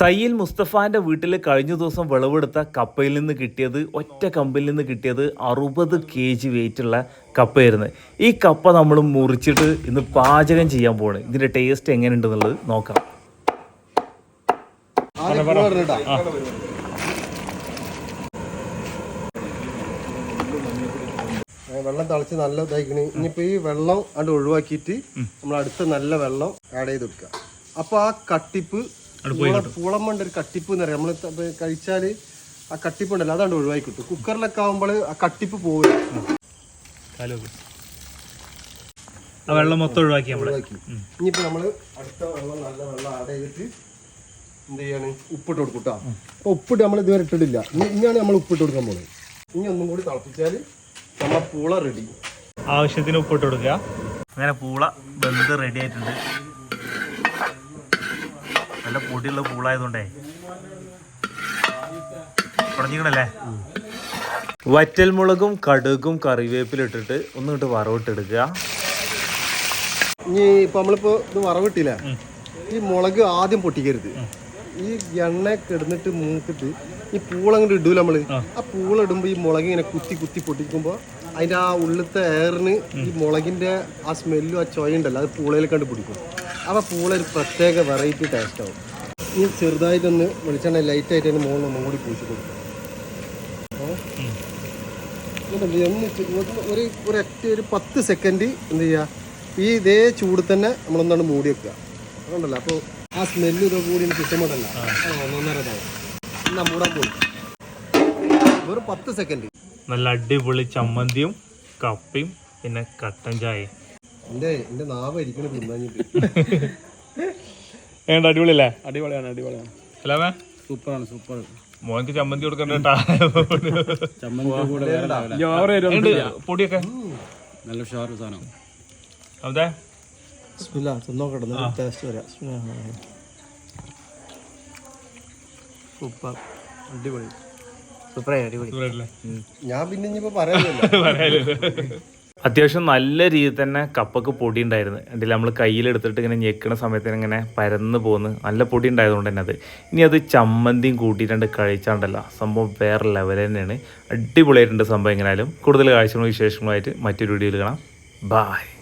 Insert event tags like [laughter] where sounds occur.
തയ്യൽ മുസ്തഫാന്റെ വീട്ടിൽ കഴിഞ്ഞ ദിവസം വിളവെടുത്ത കപ്പയിൽ നിന്ന് കിട്ടിയത് ഒറ്റ കമ്പിൽ നിന്ന് കിട്ടിയത് അറുപത് കെ ജി വെയിറ്റുള്ള കപ്പയായിരുന്നു. ഈ കപ്പ നമ്മൾ മുറിച്ചിട്ട് ഇന്ന് പാചകം ചെയ്യാൻ പോവാണ്. ഇതിന്റെ ടേസ്റ്റ് എങ്ങനെയുണ്ടെന്നുള്ളത് നോക്കാം. വെള്ളം തിളച്ച് നല്ല ഇതായിക്കണി. ഇനിയിപ്പോ ഈ വെള്ളം അത് ഒഴിവാക്കിയിട്ട് നമ്മൾ അടുത്ത നല്ല വെള്ളം ആഡ് ചെയ്ത് കൊടുക്കുക അപ്പൊ ആ കട്ടിപ്പ് പൂളം കൊണ്ട് ഒരു കട്ടിപ്പ് എന്ന് പറയാം. നമ്മൾ കഴിച്ചാൽ ആ കട്ടിപ്പ് ഉണ്ടല്ലോ അതാണ് ഒഴിവാക്കി കിട്ടും. കുക്കറിലൊക്കെ ആകുമ്പോൾ ആ കട്ടിപ്പ് പോവില്ല ആ വെള്ളം മൊത്തം ഒഴിവാക്കി നമ്മൾ ഇനിയിപ്പോ നമ്മൾ അടുത്ത വെള്ളം നല്ല വെള്ളം ആഡ് ചെയ്തിട്ട് എന്ത് ചെയ്യാണ്? ഉപ്പിട്ട് കൊടുക്കും കേട്ടോ അപ്പൊ ഉപ്പിട്ട് നമ്മൾ ഇതുവരെ ഇട്ടിട്ടില്ല. ഇങ്ങനെയാണ് ഇനിയാണ് നമ്മൾ ഉപ്പിട്ട് കൊടുക്കാൻ പോകുന്നത് ഇനി ഒന്നും കൂടി തിളപ്പിച്ചാൽ നമ്മളെ പൂള റെഡി ആവശ്യത്തിന് ഉപ്പിട്ട് കൊടുക്കുക. അങ്ങനെ പൂള ബന്ധ് റെഡി ആയിട്ടുണ്ട്. നല്ല പൊടിയുള്ള പൂളായതുകൊണ്ടേ. തുടങ്ങിക്കണല്ലേ വറ്റൽമുളകും കടുകും കറിവേപ്പിലും ഇട്ടിട്ട് ഒന്ന് ഇട്ട് വറവിട്ടെടുക്കുക. ഇനി ഇപ്പൊ നമ്മളിപ്പോ ഇത് വറവിട്ടില്ല? ഈ മുളക് ആദ്യം പൊട്ടിക്കരുത്. ഈ എണ്ണ കിടന്നിട്ട് മൂക്കിട്ട് ഈ പൂളങ്ങോട്ട് ഇടൂല നമ്മൾ. ആ. പൂള ഇടുമ്പോ ഈ മുളക് ഇങ്ങനെ കുത്തി കുത്തി പൊട്ടിക്കുമ്പോ അതിന്റെ ആ ഉള്ളിലത്തെ എയറിന് ഈ മുളകിന്റെ ആ സ്മെല്ലും ആ ചൊയ ഉണ്ടല്ലോ അത് പൂളയിൽ കണ്ട് പിടിക്കും. അപ്പൊ പൂളൊരു പ്രത്യേക വെറൈറ്റി ടേസ്റ്റ് ആവും. ഈ ചെറുതായിട്ടൊന്ന് വെളിച്ചെണ്ണ ലൈറ്റ് ആയിട്ട് അതിന് മുകളിൽ ഒന്നും കൂടി പൂശി കൊടുക്കും. ഒരു ഒരു ഒറ്റ ഒരു പത്ത് സെക്കൻഡ് എന്ത് ചെയ്യുക ഈ ഇതേ ചൂട് തന്നെ നമ്മളൊന്നാണ് മൂടി വെക്കുക. അതുകൊണ്ടല്ലോ അപ്പോൾ ആ സ്മെല്ല് ഇതോ കൂടി ഇഷ്ടപ്പെടല്ല ഒന്നൊന്നര മൂടാൻ പോയി വെറും പത്ത് സെക്കൻഡ് നല്ല അടിപൊളി ചമ്മന്തിയും കപ്പയും പിന്നെ കട്ടൻ ചായയും. അടിപൊളിയല്ലേ? അടിപൊളിയാണ് അടിപൊളിയാണ്. സൂപ്പറാണ് സൂപ്പർ മോനക്ക് ചമ്മന്തി കൊടുക്കണ്ടാ ചമ്മന്തി. പൊടിയൊക്കെ? നല്ല ഉഷാറ് സാധനം. അതെ സൂപ്പർ. അടിപൊളി. സൂപ്പറായി അടിപൊളി. ഞാൻ പിന്നെ ഇനിയിപ്പോൾ പറയാനില്ല [laughs] അത്യാവശ്യം നല്ല രീതിയിൽ തന്നെ കപ്പൊക്കെ പൊടി ഉണ്ടായിരുന്നു അതിൽ നമ്മൾ കയ്യിലെടുത്തിട്ട് ഇങ്ങനെ ഞെക്കണ സമയത്തിന് ഇങ്ങനെ പരന്ന് പോകുന്നു നല്ല പൊടി ഉണ്ടായതുകൊണ്ട് തന്നെ അത്. ഇനി അത് ചമ്മന്തിയും കൂട്ടിയിട്ടുണ്ട് കഴിച്ചാണ്ടല്ല. സംഭവം വേറെ ലെവൽ തന്നെയാണ്. അടിപൊളിയായിട്ടുണ്ട് സംഭവം എങ്ങനെയാലും. കൂടുതൽ കാഴ്ചകളും വിശേഷങ്ങളുമായിട്ട് മറ്റൊരു വീഡിയോയിൽ കാണാം. ബായ്